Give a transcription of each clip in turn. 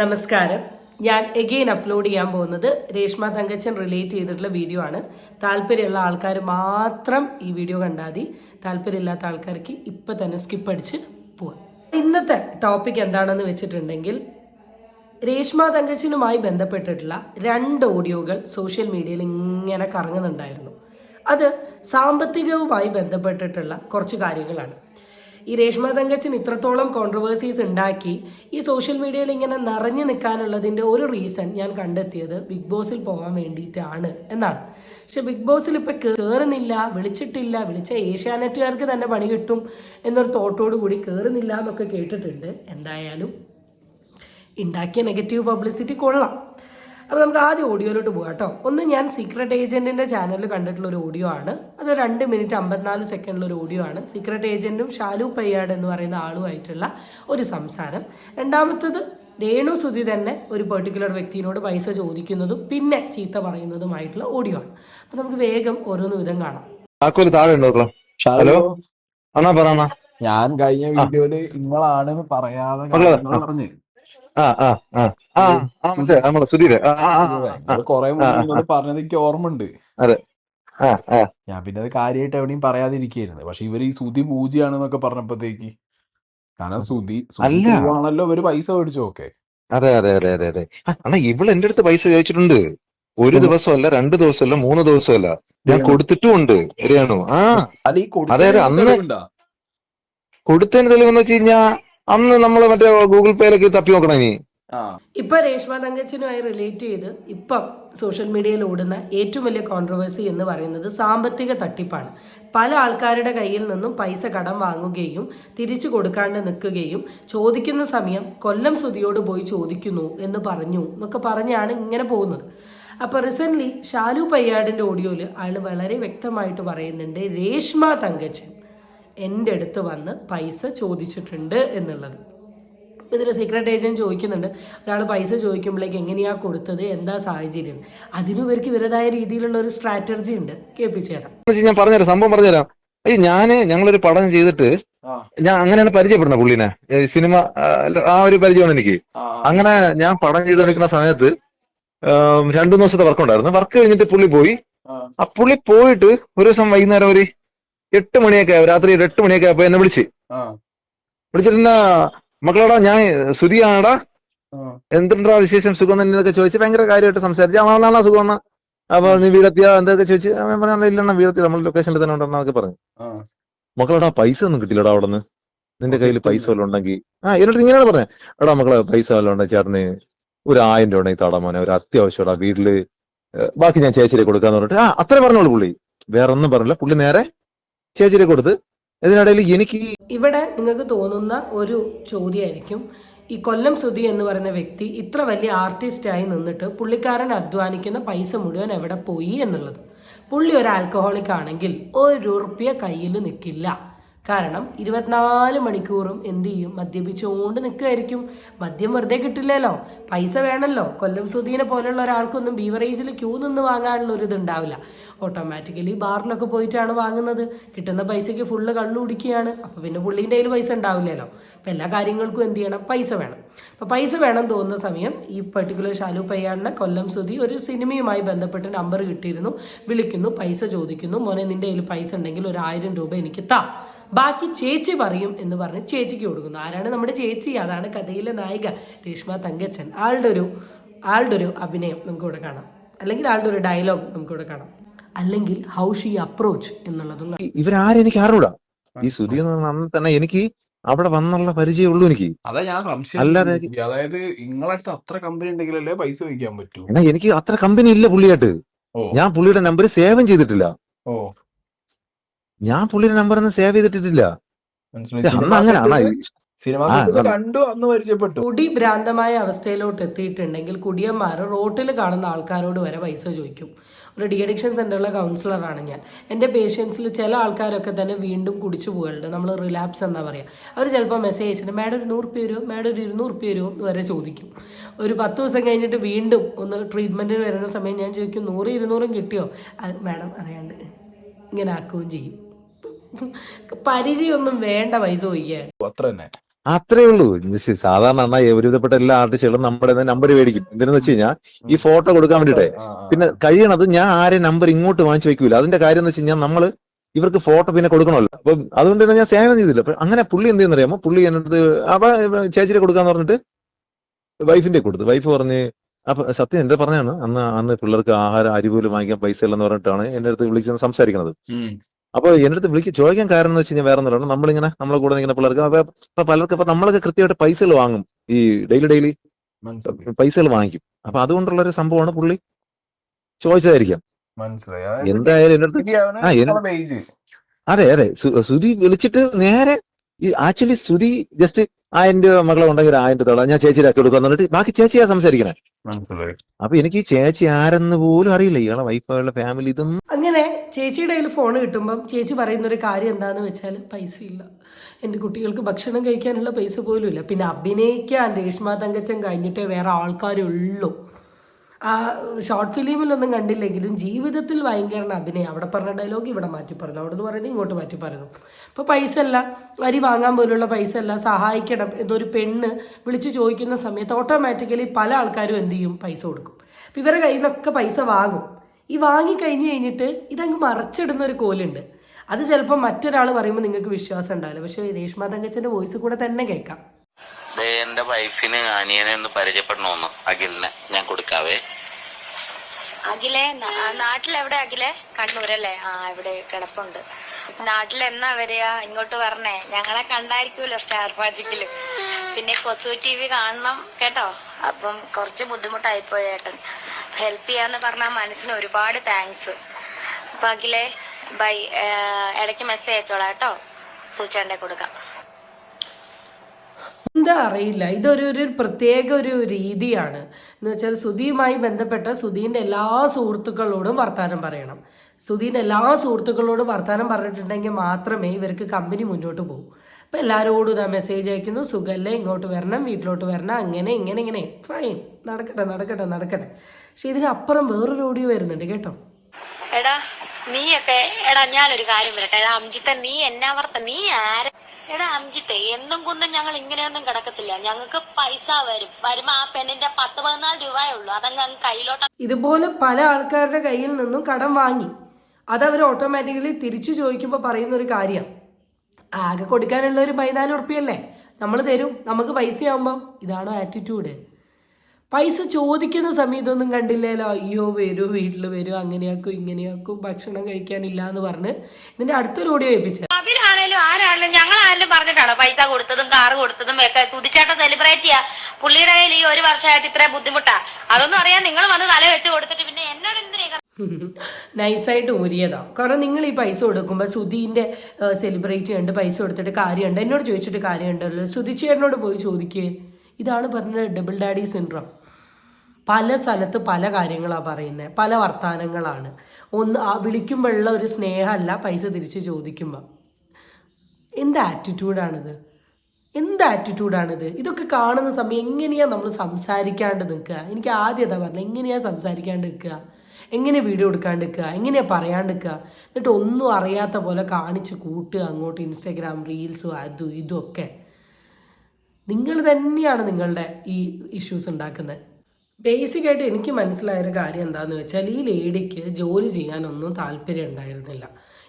നമസ്കാരം. ഞാൻ again upload ചെയ്യാൻ പോകുന്നത് രേഷ്മ തങ്കച്ചൻ റിലേറ്റ് ചെയ്തിട്ടുള്ള വീഡിയോ ആണ്. താല്പര്യമുള്ള ആൾക്കാർ മാത്രം ഈ വീഡിയോ കണ്ടാൽ മതി. താല്പര്യമില്ലാത്ത ആൾക്കാർക്ക് ഇപ്പം തന്നെ സ്കിപ്പ് അടിച്ച് പോവാം. ഇന്നത്തെ ടോപ്പിക് എന്താണെന്ന് വെച്ചിട്ടുണ്ടെങ്കിൽ രേഷ്മ തങ്കച്ചനുമായി ബന്ധപ്പെട്ടിട്ടുള്ള രണ്ട് ഓഡിയോകൾ സോഷ്യൽ മീഡിയയിൽ ഇങ്ങനെ കറങ്ങുന്നുണ്ടായിരുന്നു. അത് സാമ്പത്തികവുമായി ബന്ധപ്പെട്ടിട്ടുള്ള കുറച്ച് കാര്യങ്ങളാണ്. ഈ രേഷ്മ തങ്കച്ചൻ ഇത്രത്തോളം കോൺട്രവേഴ്സീസ് ഉണ്ടാക്കി ഈ സോഷ്യൽ മീഡിയയിൽ ഇങ്ങനെ നിറഞ്ഞു നിൽക്കാനുള്ളതിന്റെ ഒരു റീസൺ ഞാൻ കണ്ടെത്തിയത് ബിഗ് ബോസിൽ പോകാൻ വേണ്ടിയിട്ടാണ് എന്നാണ്. പക്ഷെ ബിഗ് ബോസിൽ ഇപ്പം കയറുന്നില്ല വിളിച്ചിട്ടില്ല വിളിച്ച ഏഷ്യാനെറ്റുകാർക്ക് തന്നെ പണി കിട്ടും എന്നൊരു തോട്ടോടു കൂടി കയറുന്നില്ല എന്നൊക്കെ കേട്ടിട്ടുണ്ട്. എന്തായാലും ഉണ്ടാക്കിയ നെഗറ്റീവ് പബ്ലിസിറ്റി കൊള്ളാം. അപ്പോൾ നമുക്ക് ആദ്യം ഓഡിയോയിലോട്ട് പോകാം കേട്ടോ. ഒന്ന് ഞാൻ സീക്രട്ട് ഏജന്റിന്റെ ചാനലിൽ കണ്ടിട്ടുള്ള ഒരു ഓഡിയോ ആണ്. അത് രണ്ട് മിനിറ്റ് അമ്പത്തിനാല് സെക്കൻഡിലൊരു ഓഡിയോ ആണ്. സീക്രട്ട് ഏജന്റും ഷാലു പയ്യാട് എന്ന് പറയുന്ന ആളുമായിട്ടുള്ള ഒരു സംസാരം. രണ്ടാമത്തത് രേണു സുധി തന്നെ ഒരു പെർട്ടിക്കുലർ വ്യക്തിയോട് പൈസ ചോദിക്കുന്നതും പിന്നെ ചീത്ത പറയുന്നതുമായിട്ടുള്ള ഓഡിയോ ആണ്. അപ്പോൾ നമുക്ക് വേഗം ഓരോന്ന് വിധം കാണാം. ഹലോ? ഞാൻ കഴിഞ്ഞ വീഡിയോയിൽ നിങ്ങളാണ് പറയാതെ പറഞ്ഞ്. കൊറേ പറഞ്ഞത് എനിക്ക് ഓർമ്മയുണ്ട്. ഞാൻ പിന്നെ അത് കാര്യമായിട്ട് എവിടെയും പറയാതിരിക്കായിരുന്നു പക്ഷെ ഇവർ ഈ സുതി പൂജയാണെന്നൊക്കെ പറഞ്ഞപ്പോഴത്തേക്ക് കാരണം സുതി. ആണല്ലോ ഇവർ പൈസ മേടിച്ചു ഓക്കെ അതെ അതെ അതെ അതെ അതെ. അണ്ണാ ഇവൾ എന്റെ അടുത്ത് പൈസ ചോദിച്ചിട്ടുണ്ട്. ഒരു ദിവസമല്ല രണ്ട് ദിവസമല്ല മൂന്ന് ദിവസമല്ല. ഞാൻ കൊടുത്തിട്ടും ഉണ്ട് ശരിയാണോ? ആ. അതെ, അതെ, അന്ന് കൊടുത്തതിന് തെളിവെന്ന് വെച്ച് കഴിഞ്ഞാ അന്ന് നമ്മൾ മറ്റേ ഗൂഗിൾ പേയിലൊക്കെ തപ്പി നോക്കണം ഇനി. ആ. ഇപ്പൊ രേഷ്മ തങ്കച്ചനുമായി റിലേറ്റ് ചെയ്ത് ഇപ്പം സോഷ്യൽ മീഡിയയിൽ ഓടുന്ന ഏറ്റവും വലിയ കോൺട്രവേഴ്സി എന്ന് പറയുന്നത് സാമ്പത്തിക തട്ടിപ്പാണ്. പല ആൾക്കാരുടെ കയ്യിൽ നിന്നും പൈസ കടം വാങ്ങുകയും തിരിച്ചു കൊടുക്കാണ്ട് നിൽക്കുകയും ചോദിക്കുന്ന സമയം കൊല്ലം സുതിയോട് പോയി ചോദിക്കുന്നു എന്ന് പറഞ്ഞു എന്നൊക്കെ പറഞ്ഞാണ് ഇങ്ങനെ പോകുന്നത്. അപ്പോൾ റീസെന്റ്ലി ഷാലു പയ്യാടിന്റെ ഓഡിയോയിൽ അയാൾ വളരെ വ്യക്തമായിട്ട് പറയുന്നുണ്ട് രേഷ്മ തങ്കച്ചൻ. എന്റെ അടുത്ത് വന്ന് പൈസ ചോദിച്ചിട്ടുണ്ട് എന്നുള്ളത്. ഇതിൽ സീക്രട്ട് ഏജന്റ് ചോദിക്കുന്നുണ്ട്. ഒരാൾ പൈസ ചോദിക്കുമ്പോഴേക്ക് എങ്ങനെയാണ് കൊടുത്തത്? എന്താ സാഹചര്യം? അതിനും ഇവർക്ക് ഇവരുടേതായ രീതിയിലുള്ള ഒരു സ്ട്രാറ്റജി ഉണ്ട്. കേൾപ്പിച്ചു തരാം ഞാൻ പറഞ്ഞുതരാം. സംഭവം പറഞ്ഞുതരാം. അയ്യ ഞാൻ ഞങ്ങളൊരു പടം ചെയ്തിട്ട് ഞാൻ അങ്ങനെയാണ് പരിചയപ്പെടുന്നത് പുള്ളിനെ. സിനിമ ആ, ഒരു പരിചയമാണ് എനിക്ക്. അങ്ങനെ ഞാൻ പടം ചെയ്തുകൊണ്ടിരിക്കുന്ന സമയത്ത് ആം, രണ്ടു മൂന്ന് ദിവസത്തെ വർക്ക് ഉണ്ടായിരുന്നു. വർക്ക് കഴിഞ്ഞിട്ട് പുള്ളി പോയി. ആ. ആ പുള്ളി പോയിട്ട് ഒരു ദിവസം വൈകുന്നേരം ഒരു എട്ട് മണിയൊക്കെ രാത്രി ഒരു എട്ട് മണിയൊക്കെ ആയപ്പോ എന്നെ വിളിച്ച്. വിളിച്ചിരുന്ന മക്കളോടാ ഞാൻ സുതിയാണടാ ആ. എന്തുണ്ടാ വിശേഷം സുഖം തന്നെ എന്നൊക്കെ ചോദിച്ച് ഭയങ്കര കാര്യമായിട്ട് സംസാരിച്ചു. നാളെ സുഖം എന്നാ അപ്പൊ നീ വീടെത്തിയാ? എന്തൊക്കെ ചോദിച്ചു? ഞാൻ പറഞ്ഞു ഇല്ലണ്ണ വീടെത്തി നമ്മൾ ലൊക്കേഷനിൽ തന്നെ ഉണ്ടെന്നൊക്കെ പറഞ്ഞു. മക്കളോടാ പൈസ ഒന്നും കിട്ടില്ലടാ അവിടെ നിന്ന് നിന്റെ കയ്യിൽ പൈസ വല്ലതും ഉണ്ടെങ്കിൽ ആ എന്നിട്ട് ഇങ്ങനെയാണ് പറഞ്ഞത്. എടാ മക്കളെ പൈസ വല്ലതും ഉണ്ടെങ്കിൽ ചേട്ടന് ഒരു ആയിരം രൂപ ഉണ്ടെങ്കിൽ താടാ മോനെ ഒരു അത്യാവശ്യമാടാ വീട്ടിൽ ബാക്കി ഞാൻ ചേച്ചിയിലേക്ക് കൊടുക്കാന്ന് പറഞ്ഞിട്ട്. ആ അത്രേ പറഞ്ഞോളൂ പുള്ളി. വേറെ ഒന്നും പറഞ്ഞില്ല. പുള്ളി നേരെ ചേച്ചിയിലേക്ക് കൊടുത്ത്. ഇതിനിടയിൽ എനിക്ക് ഇവിടെ നിങ്ങൾക്ക് തോന്നുന്ന ഒരു ചോദ്യമായിരിക്കും. ഈ കൊല്ലം സുധി എന്ന് പറയുന്ന വ്യക്തി ഇത്ര വലിയ ആർട്ടിസ്റ്റായി നിന്നിട്ട് പുള്ളിക്കാരൻ അധ്വാനിക്കുന്ന പൈസ മുഴുവൻ എവിടെ പോയി എന്നുള്ളത്? പുള്ളി ഒരു ആൽക്കഹോളിക് ആണെങ്കിൽ ഒരു ഉറുപ്പ്യ കയ്യിൽ നിൽക്കില്ല കാരണം ഇരുപത്തിനാല് മണിക്കൂറും എന്ത് ചെയ്യും? മദ്യപിച്ചുകൊണ്ട് നിൽക്കുമായിരിക്കും മദ്യം വെറുതെ കിട്ടില്ലല്ലോ. പൈസ വേണമല്ലോ കൊല്ലം സുധീനെ പോലുള്ള ഒരാൾക്കൊന്നും ബീവറേജിൽ ക്യൂ നിന്ന് വാങ്ങാനുള്ള ഒരു ഇതുണ്ടാവില്ല. ഓട്ടോമാറ്റിക്കലി ബാറിലൊക്കെ പോയിട്ടാണ് വാങ്ങുന്നത്. കിട്ടുന്ന പൈസയ്ക്ക് ഫുള്ള് കള്ളു കുടിക്കുകയാണ്. അപ്പോൾ പിന്നെ പുള്ളീന്റെ കയ്യിൽ പൈസ ഉണ്ടാവില്ലല്ലോ. അപ്പോൾ എല്ലാ കാര്യങ്ങൾക്കും എന്ത് ചെയ്യണം? പൈസ വേണം. അപ്പോൾ പൈസ വേണം തോന്നുന്ന സമയം ഈ പെർട്ടിക്കുലർ ഷാലു പയ്യാടിനെ കൊല്ലം സുധി ഒരു സിനിമയുമായി ബന്ധപ്പെട്ട് നമ്പർ കിട്ടിയിരുന്നു. വിളിക്കുന്നു പൈസ ചോദിക്കുന്നു. മോനെ നിന്റെ കയ്യിൽ പൈസ ഉണ്ടെങ്കിൽ ഒരു ആയിരം രൂപ എനിക്ക് താ. ബാക്കി ചേച്ചി പറയും എന്ന് പറഞ്ഞ് ചേച്ചിക്ക് കൊടുക്കുന്നു. ആരാണ് നമ്മുടെ ചേച്ചി? അതാണ് കഥയിലെ നായിക രേഷ്മ തങ്കച്ചൻ. ആളുടെ ഒരു ആളുടെ ഒരു അഭിനയം നമുക്കിവിടെ കാണാം. അല്ലെങ്കിൽ ആളുടെ ഒരു ഡയലോഗ് നമുക്കിവിടെ കാണാം. അല്ലെങ്കിൽ ഹൗ ഷീ അപ്രോച്ച് എന്നുള്ളതും ഇവരാരെനിക്ക് ആരോടാ എനിക്ക് ഈ സുധി എന്ന് പറഞ്ഞ അന്ന് തന്നെ എനിക്ക് അവിടെ വന്നുള്ള പരിചയമുള്ളൂ എനിക്ക്. അതാ ഞാൻ സംശയം അല്ലാതെ അതായത് നിങ്ങളെ അടുത്ത് അത്ര കമ്പനി ഉണ്ടെങ്കിലല്ലേ പൈസ വയ്ക്കാൻ പറ്റൂ? എന്നാ എനിക്ക് അത്ര കമ്പനി ഇല്ല പുള്ളിയായിട്ട്. ഞാൻ പുള്ളിയുടെ നമ്പർ സേവൻ ചെയ്തിട്ടില്ല. ഓ. ഞാൻ പുള്ളിയുടെ നമ്പർ ഒന്നും സേവ് ചെയ്തിട്ടില്ല കുടി ഭ്രാന്തമായ അവസ്ഥയിലോട്ട് എത്തിയിട്ടുണ്ടെങ്കിൽ കുടിയന്മാർ റോട്ടിൽ കാണുന്ന ആൾക്കാരോട് വരെ പൈസ ചോദിക്കും. ഒരു ഡി അഡിക്ഷൻ സെന്ററിലെ കൗൺസിലറാണ് ഞാൻ. എന്റെ പേഷ്യൻസിൽ ചില ആൾക്കാരൊക്കെ തന്നെ വീണ്ടും കുടിച്ചു പോകലുണ്ട്. നമ്മൾ റിലാപ്സ് എന്നാ പറയുക അവർ ചിലപ്പോൾ മെസ്സേജ് അയച്ചിട്ട് മാഡം ഒരു നൂറ് പേരോ മാഡം ഒരു ഇരുന്നൂറ് പേരോ എന്ന് വരെ ചോദിക്കും. ഒരു പത്ത് ദിവസം കഴിഞ്ഞിട്ട് വീണ്ടും ഒന്ന് ട്രീറ്റ്മെന്റിന് വരുന്ന സമയം ഞാൻ ചോദിക്കും നൂറ് ഇരുന്നൂറും കിട്ടിയോ? അത് മാഡം അറിയാണ്ട് ഇങ്ങനെ ആക്കുകയും ചെയ്യും. പരിചയമൊന്നും വേണ്ട പൈസ ചോദിക്കാൻ അത്ര തന്നെ അത്രേ ഉള്ളൂ. സാധാരണ എന്നാ ഒരുവിധപ്പെട്ട എല്ലാ ആർട്ടിസ്റ്റുകളും നമ്മുടെ നമ്പർ മേടിക്കും. എന്തിനെന്ന് വെച്ച് കഴിഞ്ഞാൽ ഈ ഫോട്ടോ കൊടുക്കാൻ വേണ്ടിട്ടേ. ആ, പിന്നെ കഴിയണത് ഞാൻ ആരെ നമ്പർ ഇങ്ങോട്ട് വാങ്ങിച്ചു വെക്കൂല. അതിന്റെ കാര്യം എന്ന് വെച്ച് കഴിഞ്ഞാൽ നമ്മൾ ഇവർക്ക് ഫോട്ടോ പിന്നെ കൊടുക്കണമല്ലോ. അപ്പൊ അതുകൊണ്ട് തന്നെ ഞാൻ സേവനം ചെയ്തില്ല. അപ്പൊ അങ്ങനെ പുള്ളി എന്ത് ചെയ്യുന്നറിയാമോ? പുള്ളി എന്നിട്ട് അപ്പൊ ചേച്ചിയെ കൊടുക്കാന്ന് പറഞ്ഞിട്ട് വൈഫിന്റെ കൊടുത്തു. വൈഫ് പറഞ്ഞ് അപ്പൊ സത്യം എന്റെ പറഞ്ഞാണ് അന്ന് അന്ന് പിള്ളേർക്ക് ആഹാരം അരി പോലും വാങ്ങിക്കാൻ പൈസ ഇല്ലെന്ന് പറഞ്ഞിട്ടാണ് എന്റെ അടുത്ത് വിളിച്ച് സംസാരിക്കുന്നത് ഉം. അപ്പൊ എന്റെ അടുത്ത് വിളിച്ച് ചോദിക്കാൻ കാരണം എന്ന് വെച്ച് കഴിഞ്ഞാൽ വേറെ ഒന്നുമില്ല. നമ്മളിങ്ങനെ നമ്മളെ കൂടെ ഇങ്ങനെ പിള്ളേർക്ക്. അപ്പൊ ഇപ്പൊ പലർക്ക് അപ്പൊ നമ്മളൊക്കെ കൃത്യമായിട്ട് പൈസകൾ വാങ്ങും. ഈ ഡെയിലി ഡെയിലി മനസ്സിലായി. പൈസകൾ വാങ്ങിക്കും. അപ്പൊ അതുകൊണ്ടുള്ള ഒരു സംഭവമാണ് പുള്ളി ചോദിച്ചതായിരിക്കാം. എന്തായാലും എന്റെ അടുത്ത് ആ, അതെ അതെ. സുരി വിളിച്ചിട്ട് നേരെ ഈ ആക്ച്വലി സുരി ജസ്റ്റ് ആ എന്റെ മകളെ ഉണ്ടെങ്കിൽ ഒരു ആയിരം രൂപ തടാ ഞാൻ ചേച്ചിയിലാക്കി കൊടുക്കാന്ന് പറഞ്ഞിട്ട് ബാക്കി ചേച്ചിയാ സംസാരിക്കണേ. മനസ്സിലായി. അപ്പൊ എനിക്ക് ഈ ചേച്ചി ആരെന്ന് പോലും അറിയില്ല. ഇയാളെ വൈഫ് ഫാമിലി ഇതൊന്നും അങ്ങനെ ചേച്ചിയുടെ കയ്യിൽ ഫോൺ കിട്ടുമ്പം ചേച്ചി പറയുന്ന ഒരു കാര്യം എന്താണെന്ന് വെച്ചാൽ പൈസ ഇല്ല എന്റെ കുട്ടികൾക്ക് ഭക്ഷണം കഴിക്കാനുള്ള പൈസ പോലും ഇല്ല. പിന്നെ അഭിനയിക്കാൻ രേഷ്മ തങ്കച്ചൻ കഴിഞ്ഞിട്ടേ വേറെ ആൾക്കാരുള്ളൂ ആ ഷോർട്ട് ഫിലിമിലൊന്നും കണ്ടില്ലെങ്കിലും ജീവിതത്തിൽ ഭയങ്കര അഭിനയം. അവിടെ പറഞ്ഞ ഡയലോഗ് ഇവിടെ മാറ്റി പറഞ്ഞു. അവിടെ നിന്ന് പറയുന്നത് ഇങ്ങോട്ട് മാറ്റി പറഞ്ഞു. അപ്പോൾ പൈസ അല്ല അരി വാങ്ങാൻ പോലുള്ള പൈസ അല്ല സഹായിക്കണം എന്നൊരു പെണ്ണ് വിളിച്ച് ചോദിക്കുന്ന സമയത്ത് ഓട്ടോമാറ്റിക്കലി പല ആൾക്കാരും എന്ത് ചെയ്യും? പൈസ കൊടുക്കും. അപ്പം ഇവരുടെ കയ്യിൽ നിന്നൊക്കെ പൈസ വാങ്ങും. ഈ വാങ്ങി കഴിഞ്ഞ് കഴിഞ്ഞിട്ട് ഇതങ്ങ് മറച്ചിടുന്ന ഒരു കോലുണ്ട്. അത് ചിലപ്പോൾ മറ്റൊരാൾ പറയുമ്പോൾ നിങ്ങൾക്ക് വിശ്വാസം ഉണ്ടാവില്ല. പക്ഷെ രേഷ്മ തങ്കച്ചന്റെ വോയിസ് കൂടെ തന്നെ കേൾക്കാം. ദേ എന്റെ വൈഫിന് അനിയനെ ഒന്ന് പരിചയപ്പെടണമെന്ന് അഖിലിനെ ഞാൻ കൊടുക്കാവേ. അഖിലെ നാട്ടിലെവിടെ അഖിലെ? കണ്ണൂരല്ലേ? ആ ഇവിടെ കിടപ്പുണ്ട്. നാട്ടിൽ എന്നാ വരിക? ഇങ്ങോട്ട് വരണേ. ഞങ്ങളെ കണ്ടായിരിക്കുമല്ലോ സ്റ്റാർ മാജിക്കിൽ പിന്നെ കൊച്ചു ടി വി കാണണം കേട്ടോ? അപ്പം കുറച്ച് ബുദ്ധിമുട്ടായിപ്പോയി ഏട്ടൻ. ഹെൽപ്പ് ചെയ്യാന്ന് പറഞ്ഞ മനസ്സിന് ഒരുപാട് താങ്ക്സ് അപ്പൊ അഖിലെ ബൈ ഇടയ്ക്ക് മെസ്സേജ് അയച്ചോളാം കേട്ടോ. സൂചേണ്ട കൊടുക്കാം. എന്താ അറിയില്ല. ഇതൊരു ഒരു പ്രത്യേക ഒരു രീതിയാണ്. എന്ന് വെച്ചാൽ സുധിയുമായി ബന്ധപ്പെട്ട സുധീന്റെ എല്ലാ സുഹൃത്തുക്കളോടും വർത്തമാനം പറയണം. സുധീന്റെ എല്ലാ സുഹൃത്തുക്കളോടും വർത്തമാനം പറഞ്ഞിട്ടുണ്ടെങ്കിൽ മാത്രമേ ഇവർക്ക് കമ്പനി മുന്നോട്ട് പോകൂ. അപ്പം എല്ലാവരോടും ഇതാ മെസ്സേജ് അയക്കുന്നു. സുഖല്ലേ? ഇങ്ങോട്ട് വരണം വീട്ടിലോട്ട് വരണം. അങ്ങനെ ഇങ്ങനെ ഇങ്ങനെ. ഫൈൻ നടക്കട്ടെ നടക്കട്ടെ നടക്കട്ടെ. പക്ഷെ ഇതിനപ്പുറം വേറൊരു ഓഡിയോ വരുന്നുണ്ട് കേട്ടോ. എടാ നീയൊക്കെ എടാ ഞാനൊരു കാര്യം വരട്ടെ എടാ അംജിത്തെ നീ എന്നാ വർത്ത നീ ആര? എടാ അംജിത്തെ എന്നും കുന്നും ഞങ്ങൾ ഇങ്ങനെയൊന്നും കിടക്കത്തില്ല. ഞങ്ങൾക്ക് പൈസ വരും. വരുമ്പോ ആ പെണ്ണിന്റെ പത്ത് പതിനാല് രൂപയേ ഉള്ളൂ. അതങ്ങ് അങ്ങ് കയ്യിലോട്ട് ഇതുപോലെ പല ആൾക്കാരുടെ കയ്യിൽ നിന്നും കടം വാങ്ങി. അതവർ ഓട്ടോമാറ്റിക്കലി തിരിച്ചു ചോദിക്കുമ്പോൾ പറയുന്ന ഒരു കാര്യം. ആകെ കൊടുക്കാനുള്ള ഒരു പതിനാല് ഉറുപ്പിയല്ലേ? നമ്മൾ തരും. നമുക്ക് പൈസ ആവുമ്പം ഇതാണോ ആറ്റിറ്റ്യൂഡ് പൈസ ചോദിക്കുന്ന സമയത്തൊന്നും കണ്ടില്ലല്ലോ അയ്യോ വരൂ വീട്ടിൽ വരൂ അങ്ങനെയാക്കും ഇങ്ങനെയാക്കും ഭക്ഷണം കഴിക്കാനില്ല എന്ന് പറഞ്ഞ് ഇതിന്റെ അടുത്തൊരു ഓഡിയോ ഏൽപ്പിച്ച അവരാണേലും ആരാണേലും ഞങ്ങളാണേലും പറഞ്ഞിട്ടാണ് പൈസ കൊടുത്തതും കാറ് കൊടുത്തതും ഒക്കെ സുതിച്ചേട്ടൻ സെലിബ്രേറ്റ് ചെയ്യാ? പുള്ളിയുടെ കയ്യിൽ ഈ ഒരു വർഷമായിട്ട് ഇത്ര ബുദ്ധിമുട്ടാ? അതൊന്നും അറിയാൻ നിങ്ങൾ വന്ന് തല വെച്ച് കൊടുത്തിട്ട് പിന്നെ എന്നോട് എന്തിനാ നൈസായിട്ട് ഊരിയതാണ് കാരണം നിങ്ങൾ ഈ പൈസ കൊടുക്കുമ്പോൾ സുധീന്റെ സെലിബ്രേറ്റ് ചെയ്യേണ്ട പൈസ കൊടുത്തിട്ട് കാര്യമുണ്ട്. എന്നോട് ചോദിച്ചിട്ട് കാര്യമുണ്ടല്ലോ. സുധിച്ചേട്ടനോട് പോയി ചോദിക്കേ. ഇതാണ് പറഞ്ഞത് ഡബിൾ ഡാഡി സിൻഡ്രം പല സ്ഥലത്ത് പല കാര്യങ്ങളാണ് പറയുന്നത് പല വർത്തമാനങ്ങളാണ് ഒന്ന് ആ വിളിക്കുമ്പോഴുള്ള ഒരു സ്നേഹമല്ല പൈസ തിരിച്ച് ചോദിക്കുമ്പോൾ എന്ത് ആറ്റിറ്റ്യൂഡാണിത് എന്ത് ആറ്റിറ്റ്യൂഡാണിത് ഇതൊക്കെ കാണുന്ന സമയം എങ്ങനെയാണ് നമ്മൾ സംസാരിക്കാണ്ട് നിൽക്കുക? എനിക്ക് ആദ്യം അതാ പറഞ്ഞത്. എങ്ങനെയാണ് സംസാരിക്കാണ്ട് നിൽക്കുക? എങ്ങനെ വീഡിയോ എടുക്കാണ്ട് നിൽക്കുക? എങ്ങനെയാണ് പറയാണ്ട് നിൽക്കുക? എന്നിട്ട് ഒന്നും അറിയാത്ത പോലെ കാണിച്ച് കൂട്ടുക അങ്ങോട്ട് ഇൻസ്റ്റാഗ്രാം റീൽസും അതും ഇതും ഒക്കെ. നിങ്ങൾ തന്നെയാണ് നിങ്ങളുടെ ഈ ഇഷ്യൂസ് ഉണ്ടാക്കുന്നത്. ബേസിക്കായിട്ട് എനിക്ക് മനസ്സിലായൊരു കാര്യം എന്താണെന്ന് വെച്ചാൽ ഈ ലേഡിക്ക് ജോലി ചെയ്യാനൊന്നും താല്പര്യം ഉണ്ടായിരുന്നില്ല.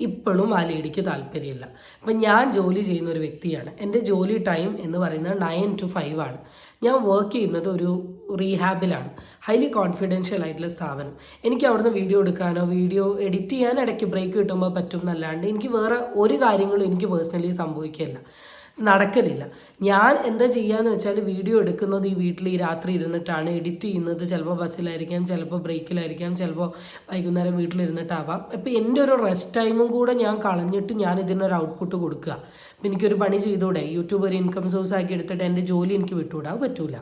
ഇപ്പോഴും ആ ലേഡിക്ക് താല്പര്യമില്ല. അപ്പം ഞാൻ ജോലി ചെയ്യുന്ന ഒരു വ്യക്തിയാണ്. എന്റെ ജോലി ടൈം എന്ന് പറയുന്നത് നയൻ ടു ഫൈവ് ആണ്. ഞാൻ വർക്ക് ചെയ്യുന്നത് ഒരു റീഹാബിലാണ് ഹൈലി കോൺഫിഡൻഷ്യൽ ആയിട്ടുള്ള സ്ഥാപനം. എനിക്ക് അവിടുന്ന് വീഡിയോ എടുക്കാനോ വീഡിയോ എഡിറ്റ് ചെയ്യാൻ ഇടയ്ക്ക് ബ്രേക്ക് കിട്ടുമ്പോൾ പറ്റും എന്നല്ലാണ്ട് എനിക്ക് വേറെ ഒരു കാര്യങ്ങളും എനിക്ക് പേഴ്സണലി സംഭവിക്കില്ല നടക്കലില്ല. ഞാൻ എന്താ ചെയ്യാന്ന് വെച്ചാൽ വീഡിയോ എടുക്കുന്നത് ഈ വീട്ടിൽ ഈ രാത്രി ഇരുന്നിട്ടാണ്. എഡിറ്റ് ചെയ്യുന്നത് ചിലപ്പോൾ ബസ്സിലായിരിക്കാം ചിലപ്പോൾ ബ്രേക്കിലായിരിക്കാം ചിലപ്പോൾ വൈകുന്നേരം വീട്ടിലിരുന്നിട്ടാവാം. അപ്പോൾ എന്റെ ഒരു റെസ്റ്റ് ടൈമും കൂടെ ഞാൻ കളഞ്ഞിട്ട് ഞാൻ ഇതിനൊരു ഔട്ട്പുട്ട് കൊടുക്കുക. അപ്പം എനിക്കൊരു പണി ചെയ്തുകൂടെ? യൂട്യൂബ് ഒരു ഇൻകം സോഴ്സ് ആക്കി എടുത്തിട്ട് എന്റെ ജോലി എനിക്ക് വിട്ടുകൂടാൻ പറ്റൂല.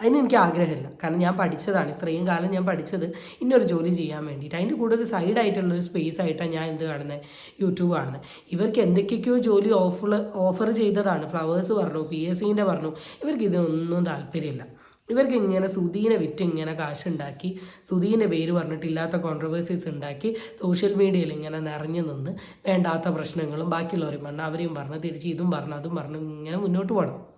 അതിന് എനിക്ക് ആഗ്രഹമില്ല. കാരണം ഞാൻ പഠിച്ചതാണ്. ഇത്രയും കാലം ഞാൻ പഠിച്ചത് ഇന്നൊരു ജോലി ചെയ്യാൻ വേണ്ടിയിട്ട്. അതിന്റെ കൂടെ ഒരു സൈഡായിട്ടുള്ള ഒരു സ്പേസ് ആയിട്ടാണ് ഞാൻ എന്ത് കാണുന്നത് യൂട്യൂബ് കാണുന്നത് ഇവർക്ക് എന്തൊക്കെയൊക്കെയോ ജോലി ഓഫർ ഓഫർ ചെയ്തതാണ്. ഫ്ലവേഴ്സ് പറഞ്ഞു പി എസ് സിന്റെ പറഞ്ഞു. ഇവർക്ക് ഇതൊന്നും താല്പര്യമില്ല. ഇവർക്ക് ഇങ്ങനെ സുധീനെ വിറ്റ് ഇങ്ങനെ കാശുണ്ടാക്കി സുധീന്റെ പേര് പറഞ്ഞിട്ടില്ലാത്ത കോൺട്രവേഴ്സീസ് ഉണ്ടാക്കി സോഷ്യൽ മീഡിയയിൽ ഇങ്ങനെ നിറഞ്ഞു നിന്ന് വേണ്ടാത്ത പ്രശ്നങ്ങളും ബാക്കിയുള്ളവരും പറഞ്ഞു അവരെയും പറഞ്ഞു തിരിച്ച് ഇതും പറഞ്ഞു അതും പറഞ്ഞു ഇങ്ങനെ മുന്നോട്ട് പോകണം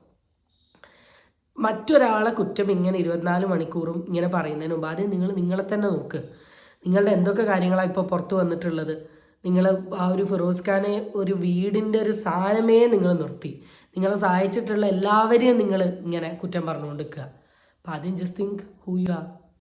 മറ്റൊരാളെ കുറ്റം ഇങ്ങനെ ഇരുപത്തിനാല് മണിക്കൂറും ഇങ്ങനെ പറയുന്നതിന് മുമ്പ് ആദ്യം നിങ്ങൾ നിങ്ങളെ തന്നെ നോക്ക്. നിങ്ങളുടെ എന്തൊക്കെ കാര്യങ്ങളാണ് ഇപ്പോൾ പുറത്ത് വന്നിട്ടുള്ളത്? നിങ്ങൾ ആ ഒരു ഫിറോസ് ഖാനെ ഒരു വീടിന്റെ ഒരു സാധനമേ നിങ്ങൾ നിർത്തി. നിങ്ങളെ സഹായിച്ചിട്ടുള്ള എല്ലാവരെയും നിങ്ങൾ ഇങ്ങനെ കുറ്റം പറഞ്ഞുകൊണ്ടിരിക്കുക അപ്പം ആദ്യം just think who you are